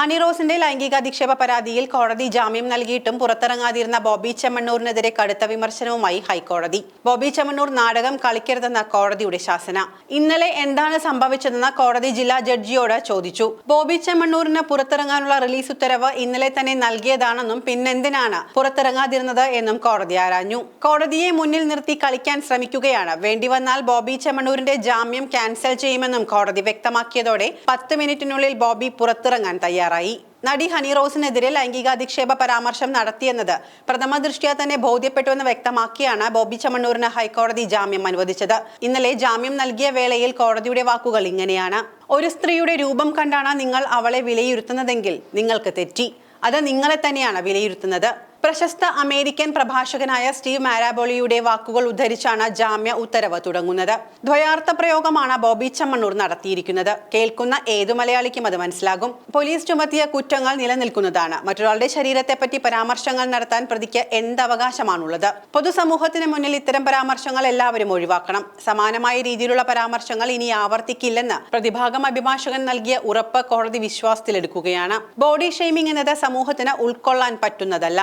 Honey റോസിന്റെ ലൈംഗിക അധിക്ഷേപ പരാതിയിൽ കോടതി ജാമ്യം നൽകിയിട്ടും പുറത്തിറങ്ങാതിരുന്ന ബോബി ചെമ്മണ്ണൂരിനെതിരെ കടുത്ത വിമർശനവുമായി ഹൈക്കോടതി. ബോബി ചെമ്മണ്ണൂർ നാടകം കളിക്കരുതെന്ന കോടതിയുടെ ശാസന. ഇന്നലെ എന്താണ് സംഭവിച്ചതെന്ന് കോടതി ജില്ലാ ജഡ്ജിയോട് ചോദിച്ചു. ബോബി ചെമ്മണ്ണൂരിന് പുറത്തിറങ്ങാനുള്ള റിലീസ് ഉത്തരവ് ഇന്നലെ തന്നെ നൽകിയതാണെന്നും പിന്നെന്തിനാണ് പുറത്തിറങ്ങാതിരുന്നത് എന്നും കോടതി ആരാഞ്ഞു. കോടതിയെ മുന്നിൽ നിർത്തി കളിക്കാൻ ശ്രമിക്കുകയാണ്. വേണ്ടിവന്നാൽ ബോബി ചെമ്മണ്ണൂരിന്റെ ജാമ്യം ക്യാൻസൽ ചെയ്യുമെന്നും കോടതി വ്യക്തമാക്കിയതോടെ പത്ത് മിനിറ്റിനുള്ളിൽ ബോബി പുറത്തിറങ്ങാൻ തയ്യാറായി. നടി ഹണി റോസിനെതിരെ ലൈംഗികാധിക്ഷേപ പരാമർശം നടത്തിയെന്നത് പ്രഥമ ദൃഷ്ട്യാ തന്നെ ബോധ്യപ്പെട്ടുവെന്ന് വ്യക്തമാക്കിയാണ് ബോബി ചമ്മണ്ണൂരിന് ഹൈക്കോടതി ജാമ്യം അനുവദിച്ചത്. ഇന്നലെ ജാമ്യം നൽകിയ വേളയിൽ കോടതിയുടെ വാക്കുകൾ ഇങ്ങനെയാണ്. ഒരു സ്ത്രീയുടെ രൂപം കണ്ടാണ് നിങ്ങൾ അവളെ വിലയിരുത്തുന്നതെങ്കിൽ നിങ്ങൾക്ക് തെറ്റി. അത് നിങ്ങളെ തന്നെയാണ് വിലയിരുത്തുന്നത്. പ്രശസ്ത അമേരിക്കൻ പ്രഭാഷകനായ സ്റ്റീവ് മാരാബോളിയുടെ വാക്കുകൾ ഉദ്ധരിച്ചാണ് ജാമ്യ ഉത്തരവ് തുടങ്ങുന്നത്. ദ്വയാർത്ഥ പ്രയോഗമാണ് ബോബി ചമ്മണ്ണൂർ നടത്തിയിരിക്കുന്നത്. കേൾക്കുന്ന ഏതു മലയാളിക്കും അത് മനസ്സിലാകും. പോലീസ് ചുമത്തിയ കുറ്റങ്ങൾ നിലനിൽക്കുന്നതാണ്. മറ്റൊരാളുടെ ശരീരത്തെപ്പറ്റി പരാമർശങ്ങൾ നടത്താൻ പ്രതിക്ക് എന്ത് അവകാശമാണുള്ളത്? പൊതുസമൂഹത്തിന് മുന്നിൽ ഇത്തരം പരാമർശങ്ങൾ എല്ലാവരും ഒഴിവാക്കണം. സമാനമായ രീതിയിലുള്ള പരാമർശങ്ങൾ ഇനി ആവർത്തിക്കില്ലെന്ന് പ്രതിഭാഗം അഭിഭാഷകൻ നൽകിയ ഉറപ്പ് കോടതി വിശ്വാസത്തിലെടുക്കുകയാണ്. ബോഡി ഷെയ്മിംഗ് എന്നത് സമൂഹത്തിന് ഉൾക്കൊള്ളാൻ പറ്റുന്നതല്ല.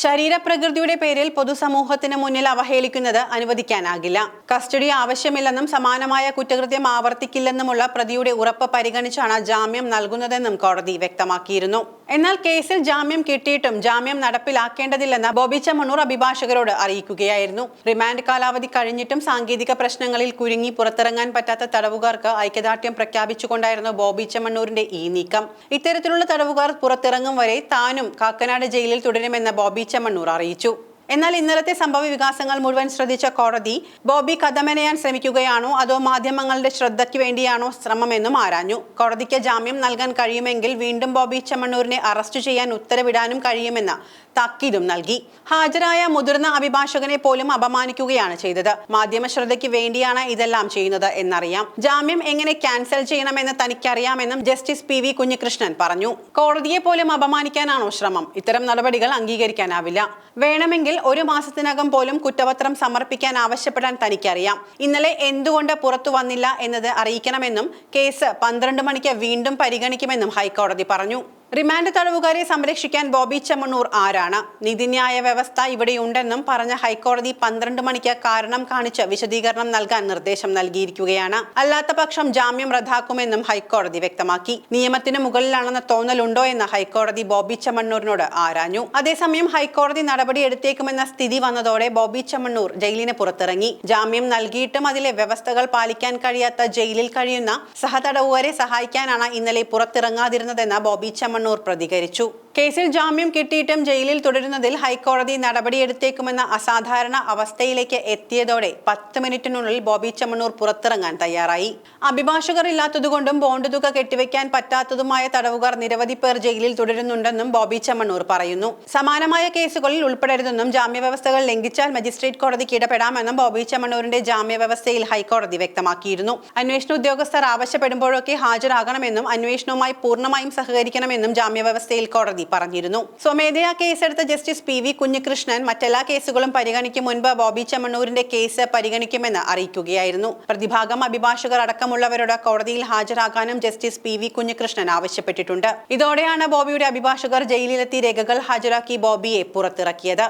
ശരീരപ്രകൃതിയുടെ പേരിൽ പൊതുസമൂഹത്തിന് മുന്നിൽ അവഹേളിക്കുന്നത് അനുവദിക്കാനാകില്ല. കസ്റ്റഡി ആവശ്യമില്ലെന്നും സമാനമായ കുറ്റകൃത്യം ആവർത്തിക്കില്ലെന്നുമുള്ള പ്രതിയുടെ ഉറപ്പ് പരിഗണിച്ചാണ് ജാമ്യം നൽകുന്നതെന്നും കോടതി വ്യക്തമാക്കിയിരുന്നു. എന്നാൽ കേസിൽ ജാമ്യം കിട്ടിയിട്ടും ജാമ്യം നടപ്പിലാക്കേണ്ടതില്ലെന്ന് ബോബി ചമണൂർ അഭിഭാഷകരോട് അറിയിക്കുകയായിരുന്നു. റിമാൻഡ് കാലാവധി കഴിഞ്ഞിട്ടും സാങ്കേതിക പ്രശ്നങ്ങളിൽ കുരുങ്ങി പുറത്തിറങ്ങാൻ പറ്റാത്ത തടവുകാർക്ക് ഐക്യദാർഢ്യം പ്രഖ്യാപിച്ചുകൊണ്ടായിരുന്നു ബോബി ചെമ്മണ്ണൂരിന്റെ ഈ നീക്കം. ഇത്തരത്തിലുള്ള തടവുകാർ പുറത്തിറങ്ങും വരെ താനും കാക്കനാട് ജയിലിൽ തുടരുമെന്ന് ബോബി ചെമ്മണ്ണൂർ അറിയിച്ചു എന്നാൽ ഇന്നലത്തെ സംഭവ വികാസങ്ങൾ മുഴുവൻ ശ്രദ്ധിച്ച കോടതി ബോബി കഥമെനയാൻ ശ്രമിക്കുകയാണോ അതോ മാധ്യമങ്ങളുടെ ശ്രദ്ധയ്ക്ക് വേണ്ടിയാണോ ശ്രമമെന്നും ആരാഞ്ഞു. കോടതിക്ക് ജാമ്യം നൽകാൻ കഴിയുമെങ്കിൽ വീണ്ടും ബോബി ചെമ്മണ്ണൂരിനെ അറസ്റ്റ് ചെയ്യാൻ ഉത്തരവിടാനും കഴിയുമെന്ന താക്കീതും നൽകി. ഹാജരായ മുതിർന്ന അഭിഭാഷകനെ പോലും അപമാനിക്കുകയാണ് ചെയ്തത്. മാധ്യമ ശ്രദ്ധയ്ക്ക് വേണ്ടിയാണ് ഇതെല്ലാം ചെയ്യുന്നത് എന്നറിയാം. ജാമ്യം എങ്ങനെ ക്യാൻസൽ ചെയ്യണമെന്ന് തനിക്കറിയാമെന്നും ജസ്റ്റിസ് പി വി കുഞ്ഞികൃഷ്ണൻ പറഞ്ഞു. കോടതിയെ പോലും അപമാനിക്കാനാണോ ശ്രമം? ഇത്തരം നടപടികൾ അംഗീകരിക്കാനാവില്ല. വേണമെങ്കിൽ ഒരു മാസത്തിനകം പോലും കുറ്റപത്രം സമർപ്പിക്കാൻ ആവശ്യപ്പെടാൻ തനിക്കറിയാം. ഇന്നലെ എന്തുകൊണ്ട് പുറത്തു വന്നില്ല എന്നത് അറിയിക്കണമെന്നും കേസ് പന്ത്രണ്ട് മണിക്ക് വീണ്ടും പരിഗണിക്കുമെന്നും ഹൈക്കോടതി പറഞ്ഞു. റിമാൻഡ് തടവുകാരെ സംരക്ഷിക്കാൻ ബോബി ചെമ്മണ്ണൂർ ആരാണ്? നീതിന്യായ വ്യവസ്ഥ ഇവിടെയുണ്ടെന്നും പറഞ്ഞ ഹൈക്കോടതി പന്ത്രണ്ട് മണിക്ക് കാരണം കാണിച്ച് വിശദീകരണം നൽകാൻ നിർദ്ദേശം നൽകിയിരിക്കുകയാണ്. അല്ലാത്ത പക്ഷം ജാമ്യം റദ്ദാക്കുമെന്നും ഹൈക്കോടതി വ്യക്തമാക്കി. നിയമത്തിന് മുകളിലാണെന്ന തോന്നലുണ്ടോ എന്ന് ഹൈക്കോടതി ബോബി ചെമ്മണ്ണൂരിനോട് ആരാഞ്ഞു. അതേസമയം ഹൈക്കോടതി നടപടി എടുത്തേക്കുമെന്ന സ്ഥിതി വന്നതോടെ ബോബി ചെമ്മണ്ണൂർ ജയിലിന് പുറത്തിറങ്ങി. ജാമ്യം നൽകിയിട്ടും അതിലെ വ്യവസ്ഥകൾ പാലിക്കാൻ കഴിയാത്ത ജയിലിൽ കഴിയുന്ന സഹതടവുകാരെ സഹായിക്കാനാണ് ഇന്നലെ പുറത്തിറങ്ങാതിരുന്നതെന്ന് ബോബി ചെമ്മണ്ണൂർ പ്രതികരിച്ചു കേസിൽ ജാമ്യം കിട്ടിയിട്ടും ജയിലിൽ തുടരുന്നതിൽ ഹൈക്കോടതി നടപടിയെടുത്തേക്കുമെന്ന അസാധാരണ അവസ്ഥയിലേക്ക് എത്തിയതോടെ പത്ത് മിനിറ്റിനുള്ളിൽ ബോബി ചെമ്മണ്ണൂർ പുറത്തിറങ്ങാൻ തയ്യാറായി. അഭിഭാഷകർ ഇല്ലാത്തതുകൊണ്ടും ബോണ്ട് തുക കെട്ടിവെക്കാൻ പറ്റാത്തതുമായ തടവുകാർ നിരവധി പേർ ജയിലിൽ തുടരുന്നുണ്ടെന്നും ബോബി ചെമ്മണ്ണൂർ പറയുന്നു. സമാനമായ കേസുകളിൽ ഉൾപ്പെടരുതെന്നും ജാമ്യവ്യവസ്ഥകൾ ലംഘിച്ചാൽ മജിസ്ട്രേറ്റ് കോടതിക്ക് ഇടപെടാമെന്നും ബോബി ചെമ്മണ്ണൂരിന്റെ ജാമ്യവ്യവസ്ഥയിൽ ഹൈക്കോടതി വ്യക്തമാക്കിയിരുന്നു. അന്വേഷണ ഉദ്യോഗസ്ഥർ ആവശ്യപ്പെടുമ്പോഴൊക്കെ ഹാജരാകണമെന്നും അന്വേഷണവുമായി പൂർണമായും സഹകരിക്കണമെന്നും ജാമ്യവ്യവസ്ഥയിൽ പറഞ്ഞിരുന്നു. സ്വമേധയാ കേസെടുത്ത ജസ്റ്റിസ് പി വി കുഞ്ഞികൃഷ്ണൻ മറ്റെല്ലാ കേസുകളും പരിഗണിക്കും മുൻപ് ബോബി ചെമ്മണ്ണൂരിന്റെ കേസ് പരിഗണിക്കുമെന്ന് അറിയിക്കുകയായിരുന്നു. പ്രതിഭാഗം അഭിഭാഷകർ അടക്കമുള്ളവരോട് കോടതിയിൽ ഹാജരാകാനും ജസ്റ്റിസ് പി വി കുഞ്ഞികൃഷ്ണൻ ആവശ്യപ്പെട്ടിട്ടുണ്ട്. ഇതോടെയാണ് ബോബിയുടെ അഭിഭാഷകർ ജയിലിലെത്തി രേഖകൾ ഹാജരാക്കി ബോബിയെ പുറത്തിറക്കിയത്.